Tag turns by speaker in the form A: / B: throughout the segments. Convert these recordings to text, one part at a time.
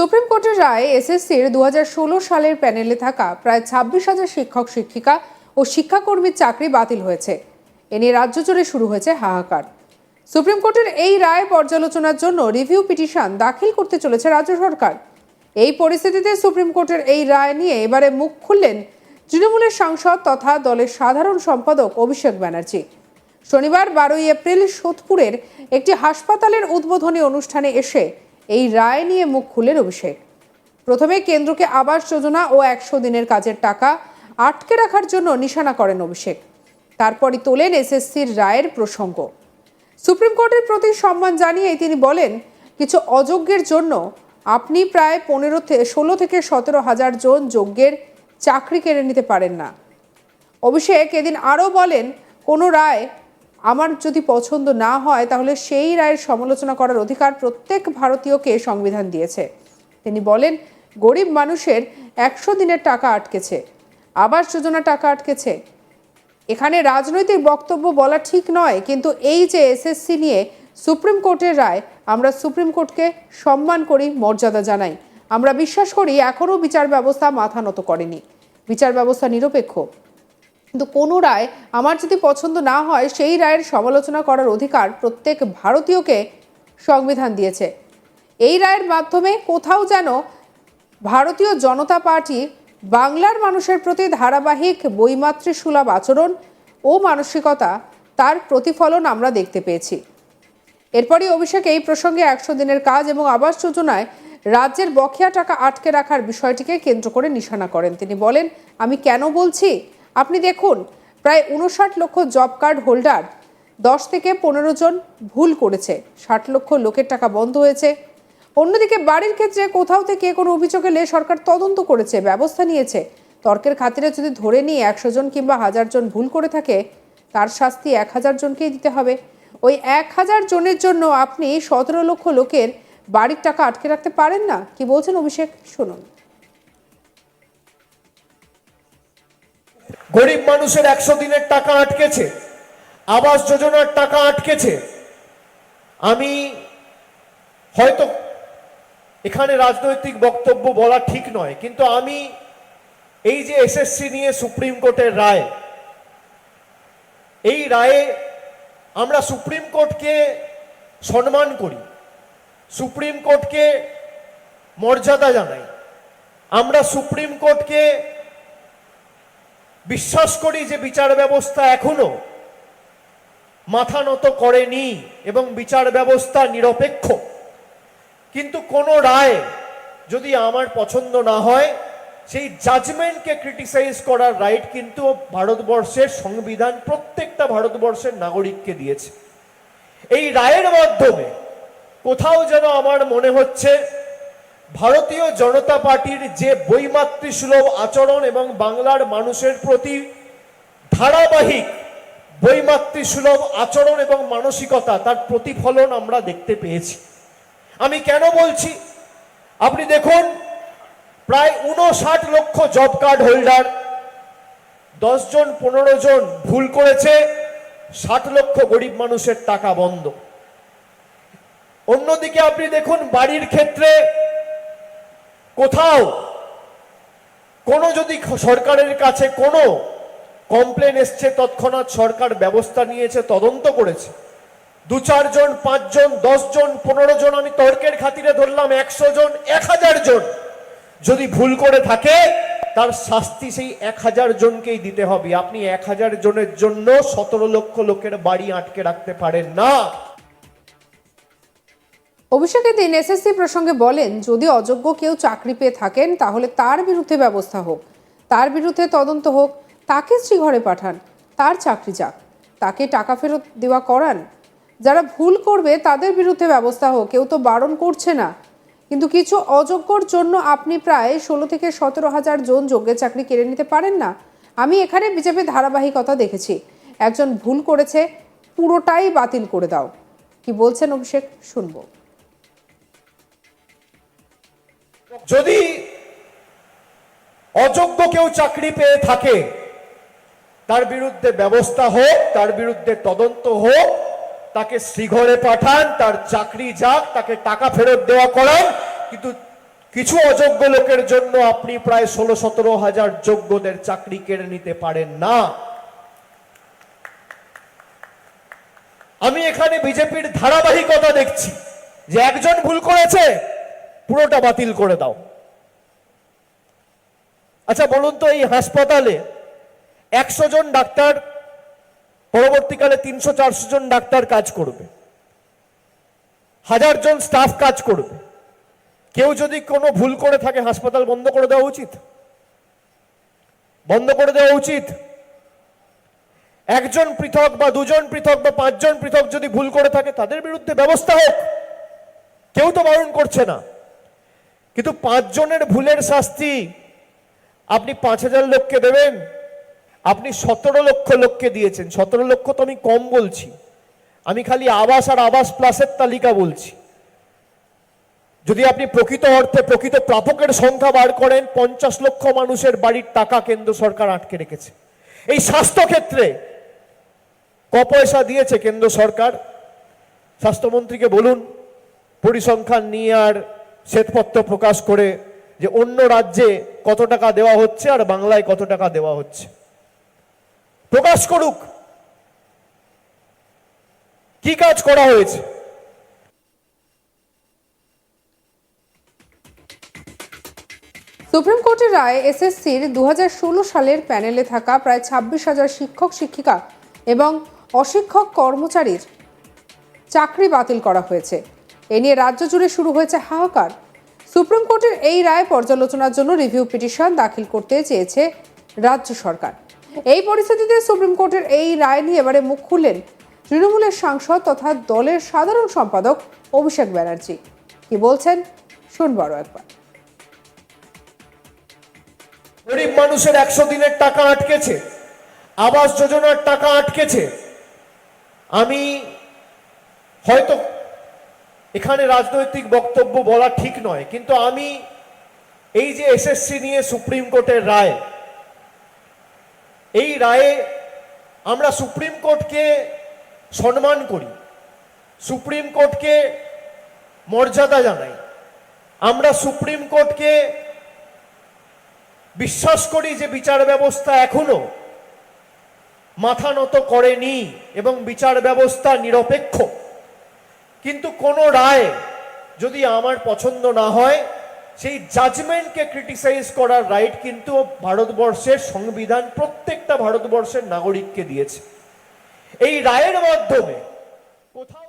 A: Supreme কোর্টের রায়ে এসএসসির দুহাজার ষোলো সালের প্যানেলে থাকা প্রায় ছাব্বিশ হাজার শিক্ষক, শিক্ষিকা ও শিক্ষাকর্মীর চাকরি বাতিল হয়েছে। এ নিয়ে রাজ্য জুড়ে শুরু হয়েছে হাহাকার। সুপ্রিম কোর্টের এই রায় পর্যালোচনার জন্য রিভিউ পিটিশন দাখিল করতে চলেছে রাজ্য সরকার। এই পরিস্থিতিতে সুপ্রিম কোর্টের এই রায় নিয়ে এবারে মুখ খুললেন তৃণমূলের সাংসদ তথা দলের সাধারণ সম্পাদক অভিষেক ব্যানার্জি। শনিবার বারোই এপ্রিল সোদপুরের একটি হাসপাতালের উদ্বোধনী অনুষ্ঠানে এসে এই রায় নিয়ে মুখ খুললেন অভিষেক। প্রথমে কেন্দ্রকে আবাস যোজনা ও একশো দিনের কাজের টাকা আটকে রাখার জন্য নিশানা করেন অভিষেক। তারপরই তোলেন এসএসসির রায়ের প্রসঙ্গ। সুপ্রিম কোর্টের প্রতি সম্মান জানিয়ে তিনি বলেন, কিছু অযোগ্যের জন্য আপনি প্রায় পনেরো থেকে ষোলো থেকে সতেরো হাজার জন যোগ্যের চাকরি কেড়ে নিতে পারেন না। অভিষেক এদিন আরও বলেন, কোনো রায় আমার যদি পছন্দ না হয়, তাহলে সেই রায়ের সমালোচনা করার অধিকার প্রত্যেক ভারতীয়কে সংবিধান দিয়েছে। তিনি বলেন, গরিব মানুষের একশো দিনের টাকা আটকেছে, আবাস যোজনা টাকা আটকেছে। এখানে রাজনৈতিক বক্তব্য বলা ঠিক নয়, কিন্তু এই যে এসএসসি নিয়ে সুপ্রিম কোর্টের রায়, আমরা সুপ্রিম কোর্টকে সম্মান করি, মর্যাদা জানাই। আমরা বিশ্বাস করি, এখনও বিচার ব্যবস্থা মাথা নত করেনি। বিচার ব্যবস্থা নিরপেক্ষ। কিন্তু কোনো রায় আমার যদি পছন্দ না হয়, সেই রায়ের সমালোচনা করার অধিকার প্রত্যেক ভারতীয়কে সংবিধান দিয়েছে। এই রায়ের মাধ্যমে কোথাও যেন ভারতীয় জনতা পার্টি বাংলার মানুষের প্রতি ধারাবাহিক বৈমাতৃ সুলভ আচরণ ও মানসিকতা, তার প্রতিফলন আমরা দেখতে পেয়েছি। এরপরই অভিষেক এই প্রসঙ্গে একশো দিনের কাজ এবং আবাস যোজনায় রাজ্যের বকেয়া টাকা আটকে রাখার বিষয়টিকে কেন্দ্র করে নিশানা করেন। তিনি বলেন, আমি কেন বলছি? আপনি দেখুন, প্রায় উনষাট লক্ষ জব কার্ড হোল্ডার, দশ থেকে পনেরো জন ভুল করেছে, ষাট লক্ষ লোকের টাকা বন্ধ হয়েছে। অন্যদিকে বাড়ির ক্ষেত্রে কোথাও থেকে কোনো অভিযোগ এলে সরকার তদন্ত করেছে, ব্যবস্থা নিয়েছে। তর্কের খাতিরে যদি ধরে নিয়ে একশো জন কিংবা হাজার জন ভুল করে থাকে, তার শাস্তি এক হাজার জনকেই দিতে হবে। ওই এক হাজার জনের জন্য আপনি সতেরো লক্ষ লোকের বাড়ির টাকা আটকে রাখতে পারেন না? কি বলছেন অভিষেক? শুনুন।
B: গরিব মানুষের একশো দিনের টাকা আটকেছে, আবাস যোজনার টাকা আটকেছে। আমি হয়তো এখানে রাজনৈতিক বক্তব্য বলা ঠিক নয়, কিন্তু আমি এই যে এসএসসি নিয়ে সুপ্রিম কোর্টের রায়, এই রায়ে আমরা সুপ্রিম কোর্টকে সম্মান করি, সুপ্রিম কোর্টকে মর্যাদা জানাই। আমরা সুপ্রিম কোর্টকে বিশ্বাস করি যে বিচার ব্যবস্থা এখনও মাথা নত করেনি এবং বিচার ব্যবস্থা নিরপেক্ষ। কিন্তু কোনো রায় যদি আমার পছন্দ না হয়, সেই জাজমেন্টকে ক্রিটিসাইজ করার রাইট কিন্তু ভারতবর্ষের সংবিধান প্রত্যেকটা ভারতবর্ষের নাগরিককে দিয়েছে। এই রায়ের মাধ্যমে কোথাও যেন আমার মনে হচ্ছে ভারতীয় জনতা পার্টির যে বৈমাতৃসুলভ আচরণ এবং বাংলার মানুষের প্রতি ধারাবাহিক বৈমাতৃসুলভ আচরণ এবং মানসিকতা, তার প্রতিফলন আমরা দেখতে পেয়েছি। আমি কেন বলছি? আপনি দেখুন, প্রায় উনষাট লক্ষ জব কার্ড হোল্ডার, দশ জন, পনেরো জন ভুল করেছে, ষাট লক্ষ গরিব মানুষের টাকা বন্ধ। অন্যদিকে আপনি দেখুন, বাড়ির ক্ষেত্রে কোথাও কোনো যদি সরকারের কাছে কোনো কমপ্লেন এসছে, তৎক্ষণাৎ সরকার ব্যবস্থা নিয়েছে, তদন্ত করেছে। দু চারজন, পাঁচজন, দশজন পনেরো জন আমি তর্কের খাতিরে ধরলাম একশো জন এক হাজার জন যদি ভুল করে থাকে, তার শাস্তি সেই এক হাজার জনকেই দিতে হবে। আপনি এক হাজার জনের জন্য সতেরো লক্ষ লোকের বাড়ি আটকে রাখতে পারেন না।
A: অভিষেকের দিন এসএসসি প্রসঙ্গে বলেন, যদি অযোগ্য কেউ চাকরি পেয়ে থাকেন, তাহলে তার বিরুদ্ধে ব্যবস্থা হোক। তার বিরুদ্ধে তদন্ত হোক, তাকে শ্রীঘরে পাঠান, তার চাকরি যাক, তাকে টাকা ফেরত দেওয়া করান। যারা ভুল করবে, তাদের বিরুদ্ধে ব্যবস্থা হোক, কেউ তো বারণ করছে না। কিন্তু কিছু অযোগ্যর জন্য আপনি প্রায় ষোলো থেকে সতেরো হাজার জন যোগ্যের চাকরি কেড়ে নিতে পারেন না। আমি এখানে বিজেপির ধারাবাহিকতা দেখেছি। একজন ভুল করেছে, পুরোটাই বাতিল করে দাও। কি বলছেন অভিষেক, শুনব।
B: যদি অযোগ্য কেউ চাকরি পেয়ে থাকে, তার বিরুদ্ধে ব্যবস্থা হোক, তার বিরুদ্ধে তদন্ত হোক, তাকে শ্রীঘরে পাঠান, তার চাকরি যাক, তাকে টাকা ফেরত দেওয়া করান, কিন্তু কিছু অযোগ্য লোকের জন্য আপনি প্রায় ষোলো সতেরো হাজার যোগ্যদের চাকরি কেড়ে নিতে পারেন না। আমি এখানে বিজেপির ধারাবাহিকতা দেখছি। যে একজন ভুল করেছে পুরোটা বাতিল করে দাও। আচ্ছা বলুন তো, এই হাসপাতালে একশো জন ডাক্তার, পরবর্তীকালে তিনশো চারশো জন ডাক্তার কাজ করবে। হাজার জন স্টাফ কাজ করবে। কেউ যদি কোনো ভুল করে থাকে, হাসপাতাল বন্ধ করে দেওয়া উচিত? বন্ধ করে দেওয়া উচিত? একজন পৃথক বা দুজন পৃথক বা পাঁচজন পৃথক যদি ভুল করে থাকে, তাদের বিরুদ্ধে ব্যবস্থা হোক। কেউ তো বারণ করছে না। কিন্তু পাঁচজনের ভুলের শাস্তি আপনি পাঁচ হাজার লোককে দেবেন, আপনি সতেরো লক্ষ লোককে দিয়েছেন। সতেরো লক্ষ তো আমি কম বলছি। আমি খালি আবাস আর আবাস প্লাসের তালিকা বলছি। যদি আপনি প্রকৃত অর্থে প্রকৃত প্রাপকের সংখ্যা বার করেন, পঞ্চাশ লক্ষ মানুষের বাড়ির টাকা কেন্দ্র সরকার আটকে রেখেছে। এই স্বাস্থ্য ক্ষেত্রে ক পয়সা দিয়েছে কেন্দ্র সরকার? স্বাস্থ্যমন্ত্রীকে বলুন, পরিসংখ্যান নিয়ে আর শ্বেতপত্র প্রকাশ করে যে অন্য রাজ্যে কত টাকা দেওয়া হচ্ছে আর বাংলায় কত টাকা দেওয়া হচ্ছে। প্রকাশ করুক। কি কাজ করা হয়েছে?
A: সুপ্রিম কোর্টের রায় এসএসসির দু হাজার ষোলো সালের প্যানেলে থাকা প্রায় ছাব্বিশ হাজার শিক্ষক, শিক্ষিকা এবং অশিক্ষক কর্মচারীর চাকরি বাতিল করা হয়েছে। এ নিয়ে রাজ্য জুড়ে শুরু হয়েছে হাহাকার। সুপ্রিম কোর্টের এই রায় পর্যালোচনার জন্য রিভিউ পিটিশন দাখিল করতে চেয়েছে রাজ্য সরকার। এই পরিস্থিতিতে সুপ্রিম কোর্টের এই রায় নিয়ে এবারে মুখ খুললেন তৃণমূলের সাংসদ তথা দলের সাধারণ সম্পাদক অভিষেক ব্যানার্জি। কি বলছেন? শুনবারও একবার।
B: গরিব মানুষের একশো দিনের টাকা আটকেছে, আবাস যোজনার টাকা আটকেছে। আমি হয়তো এখানে রাজনৈতিক বক্তব্য বলা ঠিক নয়, কিন্তু আমি এই যে এসএসসি নিয়ে সুপ্রিম কোর্টের রায়, এই রায়ে আমরা সুপ্রিম কোর্টকে সম্মান করি সুপ্রিম কোর্টকে মর্যাদা জানাই, আমরা সুপ্রিম কোর্টকে বিশ্বাস করি যে বিচার ব্যবস্থা এখনও মাথা নত করেনি এবং বিচার ব্যবস্থা নিরপেক্ষ। কিন্তু কোনো রায় যদি আমার পছন্দ না হয়, সেই জাজমেন্টকে ক্রিটিসাইজ করার রাইট কিন্তু ভারতবর্ষের সংবিধান প্রত্যেকটা ভারতবর্ষের নাগরিককে দিয়েছে। এই রায়ের মাধ্যমে কোথাও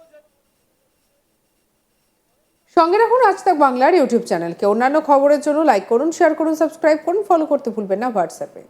A: সঙ্গে রাখুন আজ তাক বাংলার ইউটিউব চ্যানেলকে। অন্যান্য খবরের জন্য লাইক করুন শেয়ার করুন সাবস্ক্রাইব করুন ফলো করতে ভুলবেন না হোয়াটসঅ্যাপে